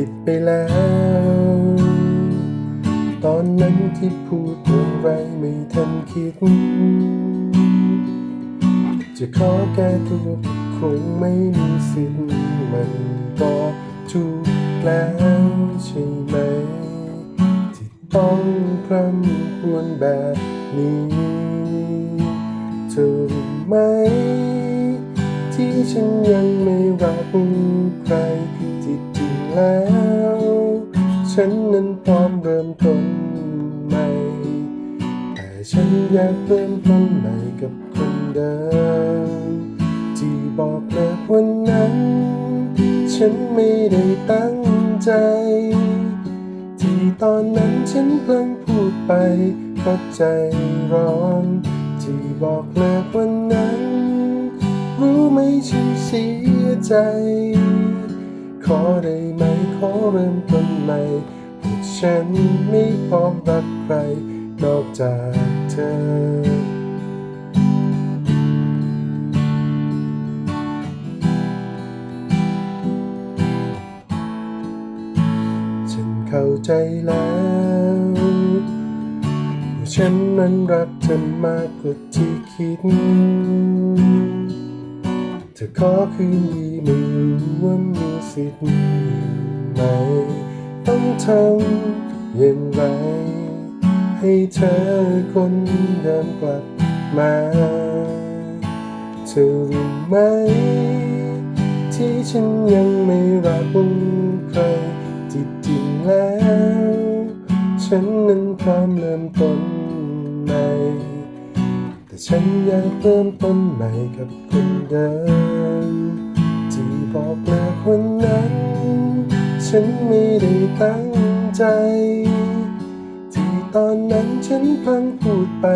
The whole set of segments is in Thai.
ผิดไปแล้ว ตอนนั้นที่พูดอะไรไม่ทันคิด จะขอแก้ตัวคงไม่มีสิทธิ์มันก็ถูกแล้วใช่ไหม ที่ต้องพร่ำครวญแบบนี้เธอรู้ไหม ที่ฉันยังไม่รักใคร แล้ว ฉันนั้นพร้อมเริ่มต้นใหม่ แต่ฉันอยากเริ่มต้นใหม่กับคนเดิมที่บอกเลิกวันนั้น ฉันไม่ได้ตั้งใจ ที่ตอนนั้นฉันเพิ่งพูดไปเพราะใจร้อนที่บอกเลิกวันนั้น รู้ไหมฉันเสียใจ ขอได้ไหมขอเริ่มต้นใหม่เพราะฉันไม่พร้อมรักใคร นอกจากเธอฉันเข้าใจแล้วว่าฉันนั้นรักเธอมากกว่าที่คิด เธอขอคืนดีไม่รู้ว่ามีสิทธิ์ไหมต้องทำอย่างไร ให้เธอคนเดิมกลับมาเธอรู้ไหม ที่ฉันยังไม่รักใครจริงๆแล้ว ฉันนั้นพร้อมเริ่มต้น แต่ฉันอยากเริ่มต้นใหม่กับคนเดิมที่บอกเลิกวันนั้น ฉันไม่ได้ตั้งใจ ที่ตอนนั้นฉันพังพูดไป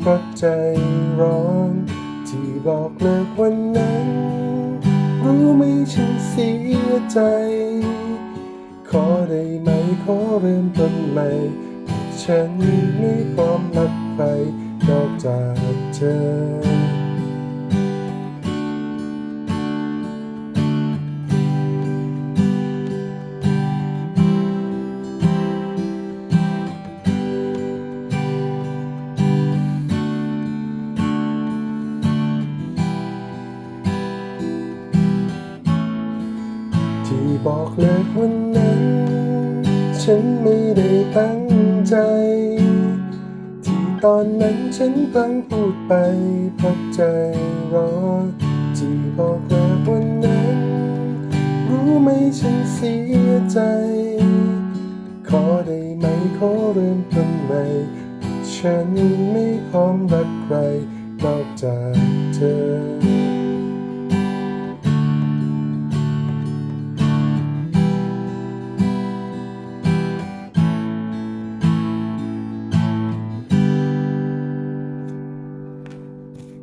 เพราะใจร้อน ที่บอกเลิกวันนั้น รู้ไหมฉันเสียใจ ขอได้ไหมขอเริ่มต้นใหม่ ฉันไม่พร้อมรักใคร นอกจากเธอที่บอกเลิกวันนั้น ฉันไม่ได้ตั้ง ตอนนั้นฉันเพิ่งพูดไปเพราะใจร้อนที่บอกเธอวันนั้น รู้ไหมฉันเสียใจ ขอได้ไหมขอเริ่มต้นใหม่ ฉันไม่พร้อมรักใครนอกจากเธอ